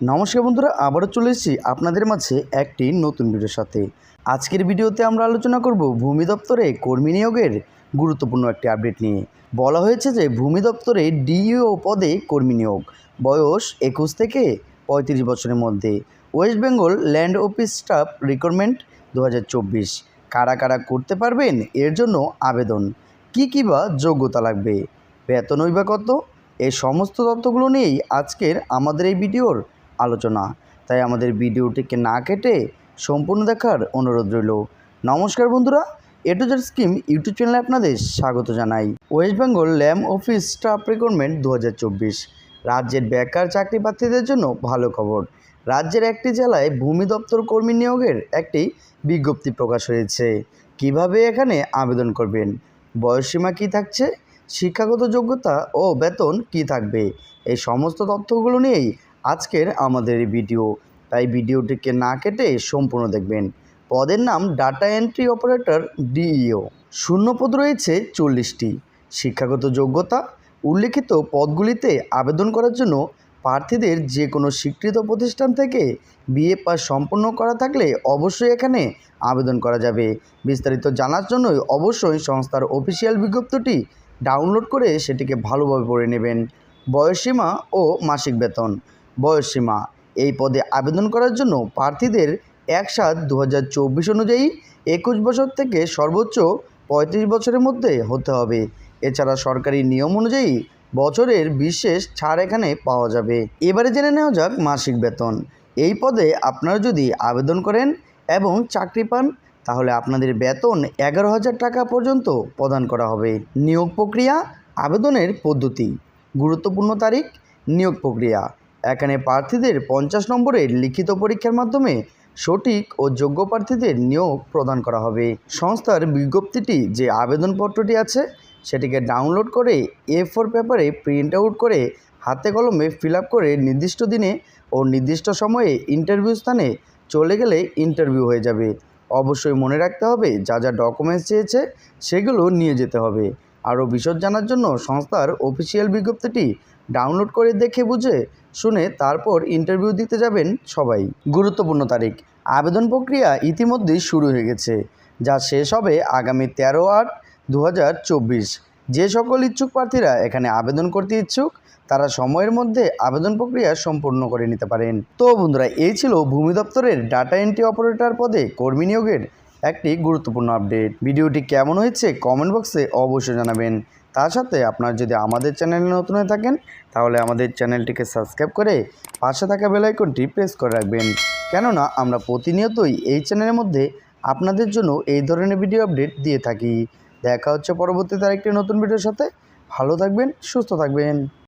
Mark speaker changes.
Speaker 1: নমস্কার বন্ধুরা, আবারও চলে এসেছি আপনাদের মাঝে একটি নতুন ভিডিওর সাথে। আজকের ভিডিওতে আমরা আলোচনা করব ভূমি দপ্তরে কর্মী নিয়োগের গুরুত্বপূর্ণ একটি আপডেট নিয়ে। বলা হয়েছে যে ভূমি দপ্তরে ডিইও পদে কর্মী নিয়োগ, বয়স একুশ থেকে পঁয়ত্রিশ বছরের মধ্যে। West Bengal land office staff recruitment দু হাজার চব্বিশ, কারা কারা করতে পারবেন এর জন্য আবেদন, কী কী বা যোগ্যতা লাগবে বেতনই বা কত এই সমস্ত তথ্যগুলো নিয়েই আজকের আমাদের এই ভিডিওর আলোচনা। তাই আমাদের ভিডিওটিকে না কেটে সম্পূর্ণ দেখার অনুরোধ রইল। নমস্কার বন্ধুরা, A to Z scheme YouTube চ্যানেলে আপনাদের স্বাগত জানাই। West Bengal land office staff recruitment দু হাজার চব্বিশ। রাজ্যের বেকার চাকরি প্রার্থীদের জন্য ভালো খবর। রাজ্যের একটি জেলায় ভূমি দপ্তর কর্মী নিয়োগের একটি বিজ্ঞপ্তি প্রকাশ হয়েছে। কীভাবে এখানে আবেদন করবেন? বয়সসীমা কী থাকছে? শিক্ষাগত যোগ্যতা ও বেতন কী থাকবে? এই সমস্ত তথ্যগুলো নিয়েই আজকের আমাদের ভিডিও। তাই ভিডিওটিকে না কেটে সম্পূর্ণ দেখবেন। পদের নাম ডাটা এন্ট্রি অপারেটর ডিইও শূন্যপদ রয়েছে চল্লিশটি। শিক্ষাগত যোগ্যতা, উল্লেখিত পদগুলিতে আবেদন করার জন্য প্রার্থীদের যে কোনো স্বীকৃত প্রতিষ্ঠান থেকে বিএ পাস সম্পন্ন করা থাকলে অবশ্যই এখানে আবেদন করা যাবে। বিস্তারিত জানার জন্যই অবশ্যই সংস্থার অফিসিয়াল বিজ্ঞপ্তিটি ডাউনলোড করে সেটিকে ভালোভাবে পড়ে নেবেন। বয়সসীমা ও মাসিক বেতন। বয়সসীমা। এই পদে আবেদন করার জন্য প্রার্থীদের এক সাত দু অনুযায়ী একুশ বছর থেকে সর্বোচ্চ পঁয়ত্রিশ বছরের মধ্যে হতে হবে। এছাড়া সরকারি নিয়ম অনুযায়ী বছরের বিশেষ ছাড় এখানে পাওয়া যাবে। এবারে জেনে নেওয়া যাক মাসিক বেতন। এই পদে আপনারা যদি আবেদন করেন এবং চাকরি পান, তাহলে আপনাদের বেতন এগারো হাজার টাকা পর্যন্ত প্রদান করা হবে। নিয়োগ প্রক্রিয়া, আবেদনের পদ্ধতি। গুরুত্বপূর্ণ তারিখ, নিয়োগ প্রক্রিয়া। এখানে প্রার্থীদের পঞ্চাশ নম্বরের লিখিত পরীক্ষার মাধ্যমে সঠিক ও যোগ্য প্রার্থীদের নিয়োগ প্রদান করা হবে। সংস্থার বিজ্ঞপ্তিটি যে আবেদনপত্রটি আছে, সেটিকে ডাউনলোড করে এ ফোর পেপারে প্রিন্ট আউট করে হাতে কলমে ফিল করে নির্দিষ্ট দিনে ও নির্দিষ্ট সময়ে ইন্টারভিউ স্থানে চলে গেলে ইন্টারভিউ হয়ে যাবে। অবশ্যই মনে রাখতে হবে, যা যা ডকুমেন্টস চেয়েছে, সেগুলো নিয়ে যেতে হবে। আরও বিশদ জানার জন্য সংস্থার অফিসিয়াল বিজ্ঞপ্তিটি ডাউনলোড করে দেখে বুঝে শুনে তারপর ইন্টারভিউ দিতে যাবেন সবাই। গুরুত্বপূর্ণ তারিখ। আবেদন প্রক্রিয়া ইতিমধ্যেই শুরু হয়ে গেছে, যা শেষ হবে আগামী তেরো আট দু যে সকল ইচ্ছুক প্রার্থীরা এখানে আবেদন করতে ইচ্ছুক, তারা সময়ের মধ্যে আবেদন প্রক্রিয়া সম্পূর্ণ করে নিতে পারেন। তো বন্ধুরা, এই ছিল ভূমি দপ্তরের ডাটা এন্ট্রি অপারেটর পদে কর্মী নিয়োগের একটি গুরুত্বপূর্ণ আপডেট। ভিডিওটি কেমন হয়েছে কমেন্ট বক্সে অবশ্যই জানাবেন। তার সাথে আপনার যদি আমাদের চ্যানেলে নতুন হয়ে থাকেন, তাহলে আমাদের চ্যানেলটিকে সাবস্ক্রাইব করে পাশে থাকা বেলাইকনটি প্রেস করে রাখবেন। কেননা আমরা প্রতিনিয়তই এই চ্যানেলের মধ্যে আপনাদের জন্য এই ধরনের ভিডিও আপডেট দিয়ে থাকি। দেখা হচ্ছে পরবর্তীতে আরেকটি নতুন ভিডিওর সাথে। ভালো থাকবেন, সুস্থ থাকবেন।